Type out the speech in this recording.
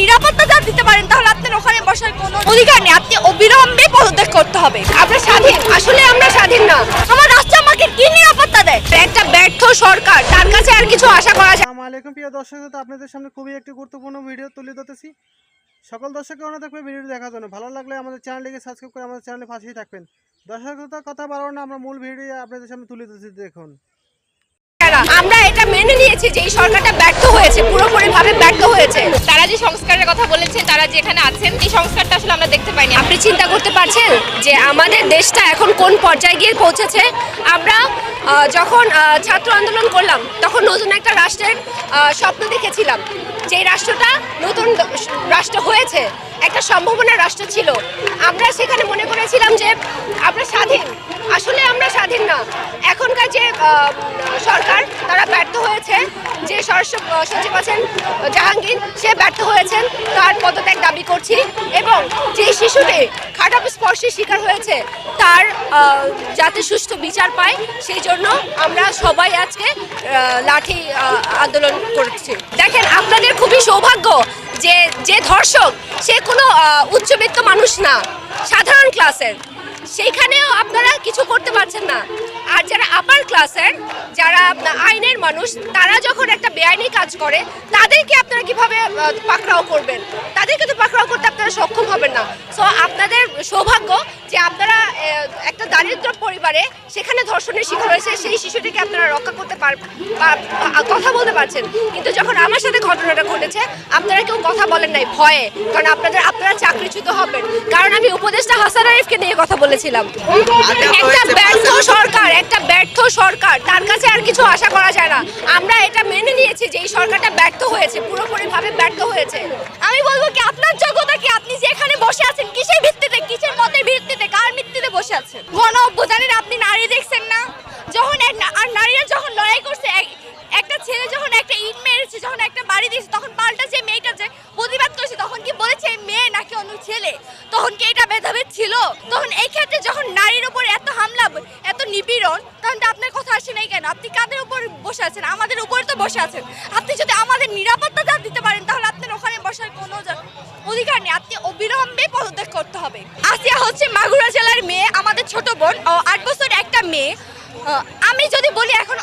নিরাপত্তা যা দিতে পারেন তাহলে আপনার ওখানে বসার কোনো অধিকার নেই। আপনি অবিলম্বে পদত্যাগ করতে হবে। আমরা স্বাধীন। আসলে আমরা স্বাধীন না। আমার রাষ্ট্র আমাকে কি নিরাপত্তা দেয়? একটা ব্যর্থ সরকার তার কাছে আর কিছু আশা করা যায় আসসালামু আলাইকুম প্রিয় দর্শক আপনাদের সামনে খুবই একটি গুরুত্বপূর্ণ ভিডিও তুলে ধরতেছি। সকল দর্শককে অনুরোধ থাকবে ভিডিওটি দেখার জন্য ভালো লাগলে আমাদের চ্যানেলটিকে সাবস্ক্রাইব করে আমাদের চ্যানেলে পাশেই থাকবেন। দর্শক কথা বাড়াবো না আমরা মূল ভিডিও আপনাদের সামনে তুলে ধরতেছি দেখুন। আমরা এটা মেনে নিয়েছি যে এই সরকারটা ব্যর্থ হয়েছে পুরোপুরি ভাবে ব্যর্থ হয়েছে। যে এখানে আছেন, এই সংস্কারটা আসলে আমরা দেখতে পাইনি। আপনি চিন্তা করতে পারছেন যে আমাদের দেশটা এখন কোন পর্যায়ে গিয়ে পৌঁছেছে? আমরা যখন ছাত্র আন্দোলন করলাম, তখন নতুন একটা রাষ্ট্রের স্বপ্ন দেখেছিলাম। যে রাষ্ট্রটা নতুন রাষ্ট্র হয়েছে, একটা সম্ভাবনার রাষ্ট্র ছিল। আমরা সেখানে মনে করেছিলাম যে আমরা স্বাধীন। আসলে আমরা স্বাধীন না। এখনকার যে সরকার যে সরস্ব সচিব আছেন জাহাঙ্গীর, সে ব্যর্থ হয়েছেন, তার পদত্যাগ দাবি করছি এবং যে শিশুটি খারাপ স্পর্শের শিকার হয়েছে, তার যাতে সুষ্ঠু বিচার পায়, সেই জন্য আমরা সবাই আজকে লাঠি আন্দোলন করছি। দেখেন, আপনাদের খুবই সৌভাগ্য যে যে ধর্ষক, সে কোনো উচ্চবিত্ত মানুষ না, সাধারণ ক্লাসের সেইখানেও আপনারা কিছু করতে পারছেন না। আর যারা আপার ক্লাসের যারা আইনের মানুষ, তারা যখন একটা বেআইনি কাজ করে, তাদেরকে আপনারা কীভাবে পাকড়াও করবেন? তাদেরকে তো পাকড়াও করতে আপনারা সক্ষম হবেন না। সো আপনাদের সৌভাগ্য যে আপনারা একটা দারিদ্র পরিবারে সেখানে ধর্ষণের শিকার হয়েছে সেই শিশুটিকে আপনারা রক্ষা করতে পার কথা বলতে পারছেন। কিন্তু যখন আমার সাথে ঘটনাটা ঘটেছে আপনারা কেউ কথা বলেন নাই ভয়ে। কারণ আপনাদের আপনারা চাকরিচ্যুত হবেন। কারণ আমি উপদেষ্টা হাসান আরিফকে নিয়ে কথা বলেছিলাম। একটা ব্যর্থ সরকার একটা ব্যর্থ সরকার তার কাছে আর কিছু আশা করা যায় না। আমরা এটা মেনে নিয়েছি যে এই সরকারটা ব্যর্থ হয়েছে পুরোপুরি ভাবে ব্যর্থ হয়েছে। আমি বলব কি আপনার যোগ্যতা কি? আপনি যেখানে বসে আছেন বসে আছেন। গণ অভ্যুত্থানের আপনি নারী দেখছেন না। যখন আর নারীরা যখন লড়াই করছে একটা ছেলে যখন একটা ইট মেরেছে, যখন একটা বাড়ি দিয়েছে, তখন পাল্টা যে মেয়েটা যে প্রতিবাদ করেছে, তখন কি বলেছে মেয়ে নাকি অন্য ছেলে? তখন কি এটা ভেদাভেদ ছিল? তখন এই ক্ষেত্রে যখন নারীর উপর এত হামলা, এত নিপীড়ন, তখন তো আপনার কথা আসে নাই কেন? আপনি কাদের উপর বসে আছেন? আমাদের উপরে তো বসে আছেন। আপনি যদি আমাদের নিরাপত্তা দিতে পারেন, তাহলে আপনার ওখানে বসার কোনো অধিকার নেই। আপনি অবিলম্বে পদত্যাগ করতে হবে। আসিয়া হচ্ছে মাগুরা জেলার মেয়ে। ছোট বোন আট বছর একটা মেয়ে। আমি যদি বলি এখন